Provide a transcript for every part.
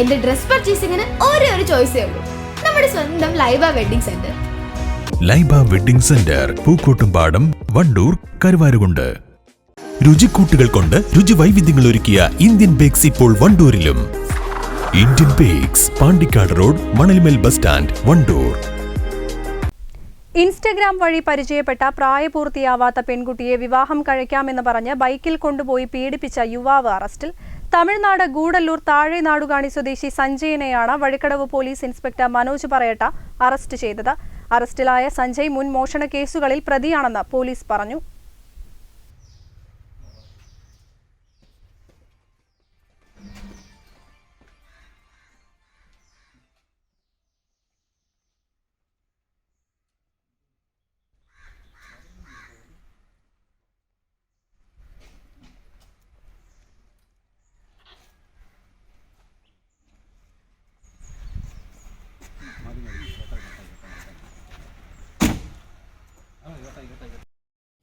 എന്റെ ഡ്രസ് പർച്ചേസിംഗിന് ഒരേ ഒരു ചോയ്സേ ഉള്ളൂ. നമ്മുടെ സ്വന്തം Laiba wedding centre. Laiba wedding centre Pookkottumpadam Wandoor Karuvarakundu. രുചിക്കൂട്ടുകൾ കൊണ്ട് രുചി വൈവിധ്യങ്ങൾ ഒരുക്കിയ ഇന്ത്യൻ ബേക്സ് ഇപ്പോൾ വണ്ടൂരിലും. Indian bakes Pandikkad road Manalmel bus stand Wandoor. Instagram വഴി പരിചയപ്പെട്ട പ്രായപൂർത്തിയാവാത്ത പെൺകുട്ടിയെ വിവാഹം കഴിക്കാമെന്ന് പറഞ്ഞ് ബൈക്കിൽ കൊണ്ടുപോയി പീഡിപ്പിച്ച യുവാവ് അറസ്റ്റിൽ തമിഴ്നാട് ഗൂഡല്ലൂർ താഴെ നാടുകാണി സ്വദേശി സഞ്ജയനെയാണ് Vazhikkadavu police inspector Manoj Parayatta arrest ചെയ്തത്. അറസ്റ്റിലായ സഞ്ജയ് മുൻ മോഷണ കേസുകളിൽ പ്രതിയാണെന്ന് പോലീസ് പറഞ്ഞു.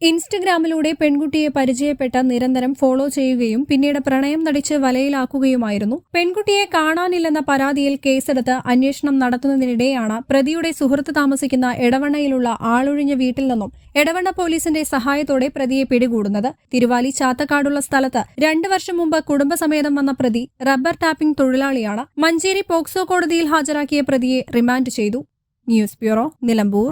ഇൻസ്റ്റഗ്രാമിലൂടെ പെൺകുട്ടിയെ പരിചയപ്പെട്ട നിരന്തരം ഫോളോ ചെയ്യുകയും പിന്നീട് പ്രണയം നടിച്ച് വലയിലാക്കുകയുമായിരുന്നു. പെൺകുട്ടിയെ കാണാനില്ലെന്ന പരാതിയിൽ കേസെടുത്ത് അന്വേഷണം നടത്തുന്നതിനിടെയാണ് പ്രതിയുടെ സുഹൃത്ത് താമസിക്കുന്ന എടവണ്ണയിലുള്ള ആളൊഴിഞ്ഞ വീട്ടിൽ നിന്നും എടവണ്ണ പോലീസിന്റെ സഹായത്തോടെ പ്രതിയെ പിടികൂടുന്നത്. തിരുവാലി ചാത്തക്കാടുള്ള സ്ഥലത്ത് രണ്ടു വർഷം മുമ്പ് കുടുംബസമേതം വന്ന പ്രതി റബ്ബർ ടാപ്പിംഗ് തൊഴിലാളിയാണ്. മഞ്ചേരി പോക്സോ കോടതിയിൽ ഹാജരാക്കിയ പ്രതിയെ റിമാൻഡ് ചെയ്തു. News bureau Nilambur.